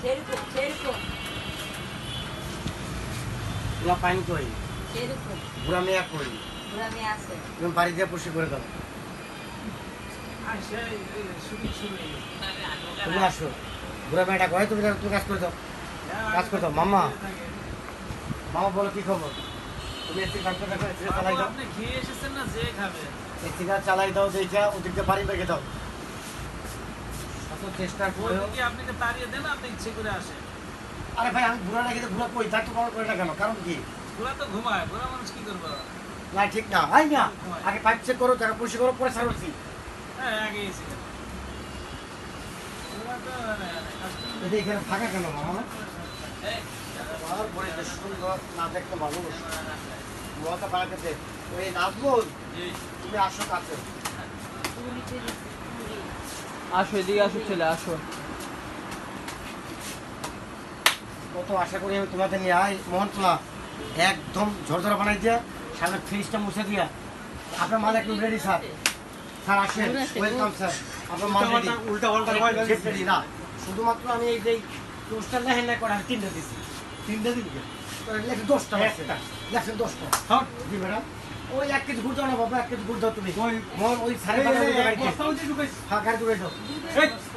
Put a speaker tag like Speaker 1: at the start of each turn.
Speaker 1: সেরকম সেরকম
Speaker 2: তোমার পানি কই?
Speaker 1: সেরকম
Speaker 2: বুড়া মেয়া কই?
Speaker 1: বুড়া মেয়ে আছে।
Speaker 2: তুমি বাড়ি দিয়ে পুষি করে দাও। তুমি আসো। বুড়া মেয়েটা কয়? তুমি তুমি কাজ করে দাও। কাজ করে দাও। মাম্মা। মামা বলো কি খবর? তুমি এসি কাজ করে এসি চালাই দাও।
Speaker 3: আপনি খেয়ে এসেছেন না যে খাবে?
Speaker 2: এসি চালাই দাও দেখা ওদিকে বাড়ি বেগে দাও। অত চেষ্টা করে
Speaker 3: ওদিকে আপনাকে তাড়িয়ে দেন আপনি ইচ্ছে করে আসেন।
Speaker 2: আরে ভাই আমি বুড়া নাকি বুড়া কই? তার তো বড় করে না কেন কারণ কি?
Speaker 3: ওরা তো ঘুমায় ওরা মানুষ কি করবে?
Speaker 2: না ঠিক না। ভাই না আগে পাইপ চেক করো টাকা পয়সা করো পরে
Speaker 3: হ্যাঁ আগে এসে ওরা তো মানে
Speaker 2: এখানে থাকা কেন মামা? না আর যে সুন্দর না দেখতে পাড়াতে ওই নাজমুল তুমি আসো কাছে।
Speaker 1: পুরী।
Speaker 4: আসো এদিকে আসো ছেলে আসো।
Speaker 2: কত আশা করি আমি তোমাদের নিয়ে আই মোহনতলা। একদম ঝরঝরা বানাই দিয়া সামনে ফ্রিজটা মুছে দিয়া। আপনার মাল একটু রেডি স্যার স্যার আসেন। ওয়েলকাম স্যার আপনার মাল রেডি
Speaker 5: উল্টা পাল্টা
Speaker 2: রেডি না। শুধুমাত্র আমি এই যে পোস্টার লেহেন না করে তিনটা দিছি।
Speaker 5: তিনটা দিন
Speaker 2: দশটা লেখেন দশটা।
Speaker 5: হ্যাঁ
Speaker 2: ম্যাডাম ওই এক কেজি গুড় দাও না বাবা এক কেজি গুড় দাও তুমি।
Speaker 5: ওই
Speaker 2: ওই সাড়ে বারো। হ্যাঁ দাও
Speaker 5: এই,